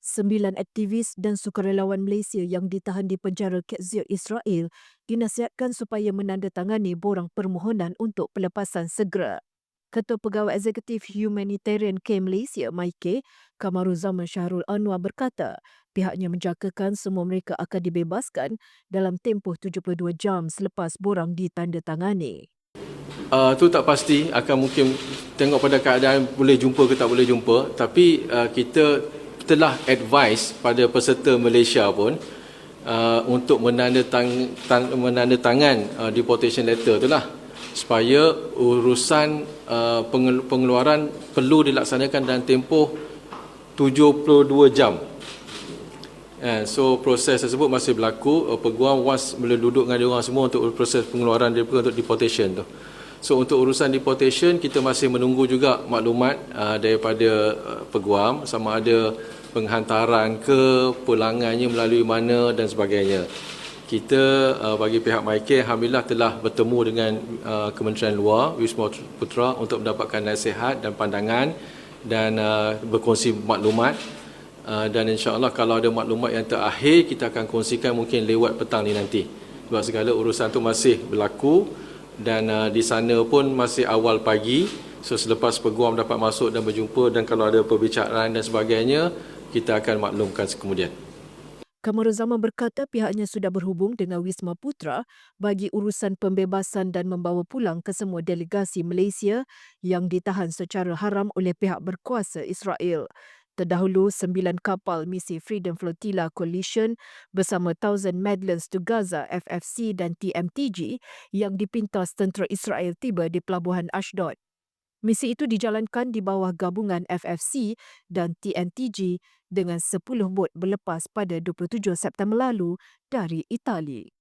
Sembilan aktivis dan sukarelawan Malaysia yang ditahan di penjara Ketzir Israel dinasihatkan supaya menandatangani borang permohonan untuk pelepasan segera. Ketua Pegawai Eksekutif Humanitarian Care Malaysia, Maike, Kamaruzaman Syahrul Anwar berkata, pihaknya menjangkakan semua mereka akan dibebaskan dalam tempoh 72 jam selepas borang ditandatangani. Uh, tu tak pasti akan mungkin tengok pada keadaan boleh jumpa ke tak boleh jumpa tapi uh, kita telah advise pada peserta Malaysia pun uh, untuk menandatang, tan, menandatangan uh, deportation letter tu lah supaya urusan uh, pengeluaran perlu dilaksanakan dalam tempoh 72 jam. Uh, so proses tersebut masih berlaku. Uh, peguam was boleh duduk dengan diorang semua untuk proses pengeluaran daripada untuk deportation tu. So untuk urusan deportation kita masih menunggu juga maklumat uh, daripada uh, peguam sama ada penghantaran ke pulangannya melalui mana dan sebagainya. Kita uh, bagi pihak MyCare alhamdulillah telah bertemu dengan uh, Kementerian Luar Wisma Putra untuk mendapatkan nasihat dan pandangan dan uh, berkongsi maklumat uh, dan insya-Allah kalau ada maklumat yang terakhir kita akan kongsikan mungkin lewat petang ni nanti. Sebab segala urusan tu masih berlaku dan uh, di sana pun masih awal pagi So selepas peguam dapat masuk dan berjumpa dan kalau ada perbicaraan dan sebagainya, kita akan maklumkan kemudian. Kamaruzaman berkata pihaknya sudah berhubung dengan Wisma Putra bagi urusan pembebasan dan membawa pulang ke semua delegasi Malaysia yang ditahan secara haram oleh pihak berkuasa Israel. Terdahulu, sembilan kapal misi Freedom Flotilla Coalition bersama Thousand Medlins to Gaza FFC dan TMTG yang dipintas tentera Israel tiba di Pelabuhan Ashdod. Misi itu dijalankan di bawah gabungan FFC dan TNTG dengan 10 bot berlepas pada 27 September lalu dari Itali.